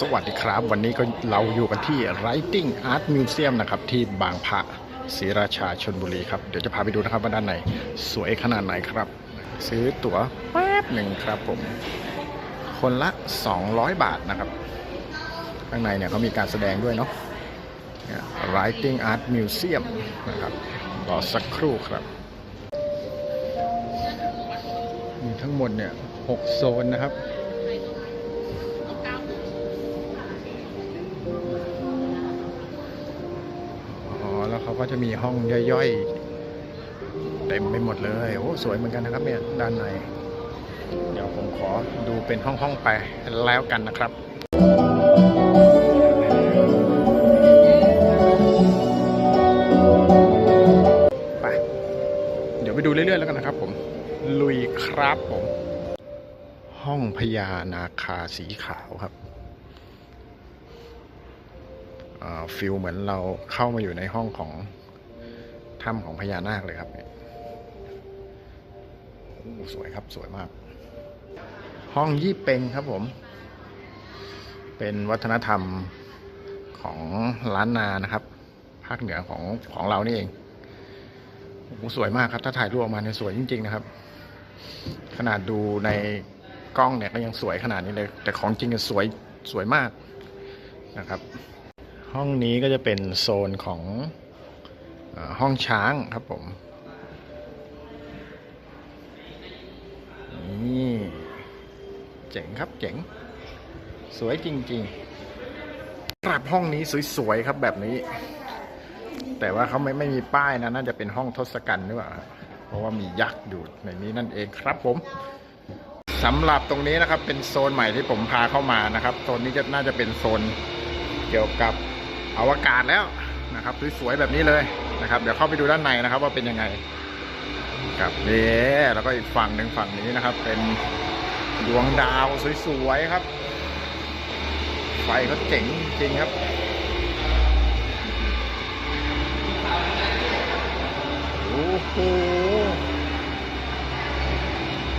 สวัสดีครับ วันนี้ก็เราอยู่กันที่ Writing Art Museum นะครับ ที่บางพระศรีราชาชนบุรีครับ เดี๋ยวจะพาไปดูนะครับว่าด้านในสวยขนาดไหนครับ ซื้อตั๋วแป๊บหนึ่งครับผม คนละ 200 บาทนะครับ ข้างในเนี่ยเขามีการแสดงด้วยเนาะ Writing Art Museum นะครับรอสักครู่ครับมีทั้งหมดเนี่ย 6 โซนนะครับ เขาก็จะมีห้องย่อยๆเต็มไปหมดเลยโอ้สวยเหมือนกันนะครับเนี่ยด้านใน เดี๋ยวผมขอดูเป็นห้องๆไปแล้วกันนะครับไปเดี๋ยวไปดูเรื่อยๆแล้วกันนะครับผมลุยครับผม ห้องพญานาคาสีขาวครับ ฟิลเหมือนเราเข้ามาอยู่ในห้องของถ้ำของพญานาคเลยครับเนี่ยสวยครับสวยมาก ห้องยี่เป็งครับผม เป็นวัฒนธรรมของล้านนานะครับ ภาคเหนือของของเรานี่เองโอ้สวยมากครับ ถ้าถ่ายรูปออกมาเนี่ยสวยจริง ๆ นะครับ ขนาดดูในกล้องเนี่ยก็ยังสวยขนาดนี้เลย แต่ของจริงเนี่ยสวยสวยมากนะครับ ห้องนี้ก็จะเป็นโซนของอห้องช้างครับผมนี่เจ๋งครับเจ๋ง สวยจริงๆกลับห้องนี้สวยๆครับแบบนี้ แต่ว่าเขาไม่ไม่มีป้ายนะน่าจะเป็นห้องทศกัณฐ์หรือเปล่าเพราะว่ามียักษ์อยู่ในนี้นั่นเองครับผมสำหรับตรงนี้นะครับเป็นโซนใหม่ที่ผมพาเข้ามานะครับ โซนนี้จะน่าจะเป็นโซนเกี่ยวกับ อวกาศแล้วนะครับสวยๆแบบนี้เลยนะครับ เดี๋ยวเข้าไปดูด้านในนะครับ ว่าเป็นยังไงครับนี่แล้วก็อีกฝั่งหนึ่งฝั่งนี้นะครับ เป็นดวงดาวสวยๆครับ ไฟเขาเจ๋งจริงครับโอ้โห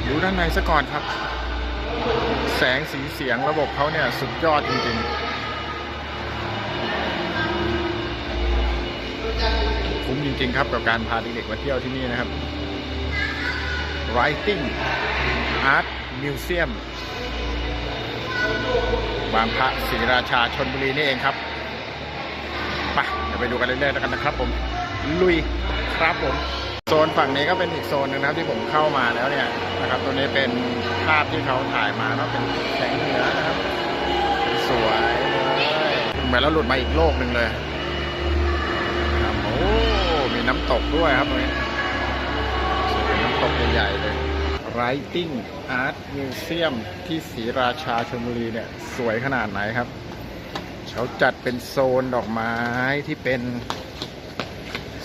ดูด้านในซะก่อนครับ แสงสีเสียงระบบเขาเนี่ย สุดยอดจริง ๆ คุ้มจริง ๆ ครับกับการพาเด็กๆมาเที่ยวที่นี่นะครับ Writing Art Museum บางพระศรีราชาชนบุรีนี่เองครับไปเดี๋ยวไปดูกันเรื่อยๆแล้วกันนะครับ ผม ลุยครับผม โซนฝั่งนี้ก็เป็นอีกโซนหนึ่งนะครับที่ผมเข้ามาแล้วเนี่ยนะครับ ตัวนี้เป็นภาพที่เขาถ่ายมาเนาะเป็นแสงเหนือนะครับ สวยเลยเหมือนเราหลุดมาอีกโลกหนึ่งเลย น้ำตกด้วยครับตรงนี้เป็นน้ำตกใหญ่ๆเลย Writing Art Museum ที่ศรีราชาชลบุรีเนี่ย สวยขนาดไหนครับเขาจัดเป็นโซนดอกไม้ที่เป็น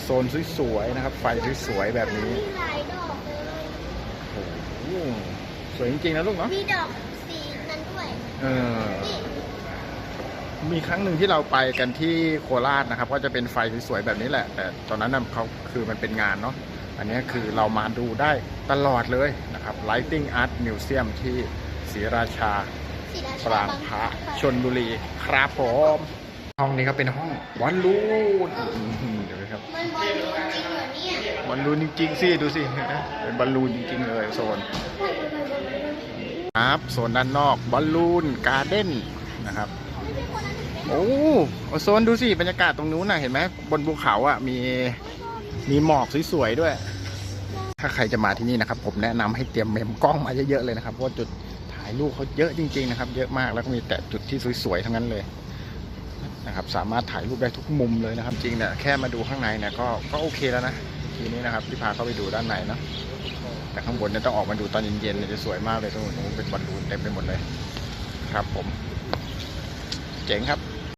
โซนสวยๆนะครับ ไฟสวยๆแบบนี้มีหลายดอกเลยโอ้โหสวยจริงๆนะลูกเนาะมีดอกสีนั้นด้วย เออนี่ มีครั้งหนึ่งที่เราไปกันที่โคราชนะครับ ก็จะเป็นไฟสวยๆแบบนี้แหละ แต่ตอนนั้นน่ะเขาคือมันเป็นงานเนาะอันนี้คือเรามาดูได้ตลอดเลยนะครับ Lighting Art Museum ที่ศรีราชาสีราปรางพระชนบุรีครับผมห้องนี้ก็เป็นห้องบอลลูนเดี๋ยวนะครับมันบอลลูนจริงเหรอเนี่ยบอลลูนจริงๆสิดูสิเป็นบอลลูนจริง ๆ เลยโซนครับโซนด้านนอกบอลลูนการ์เด้นนะครับ โอ้โซนดูสิบรรยากาศตรงนู้นน่ะเห็นไหมบนภูเขาอะมีมีหมอกสวยๆด้วย ถ้าใครจะมาที่นี่นะครับ ผมแนะนำให้เตรียมเมมกล้องมาเยอะๆเลยนะครับเพราะจุดถ่ายรูปเขาเยอะจริงๆนะครับ เยอะมากแล้วก็มีแต่จุดที่สวยๆทั้งนั้นเลยนะครับ สามารถถ่ายรูปได้ทุกมุมเลยนะครับ จริงเนี่ยแค่มาดูข้างในเนี่ยก็ก็โอเคแล้วนะทีนี้นะครับที่พาเข้าไปดูด้านในเนาะแต่ข้างบนเนี่ยต้องออกมาดูตอนเย็นๆเนี่ยจะสวยมากเลยตรงนู้นเป็นบอลลูนเต็มไปหมดเลย ครับผม เจ๋งครับ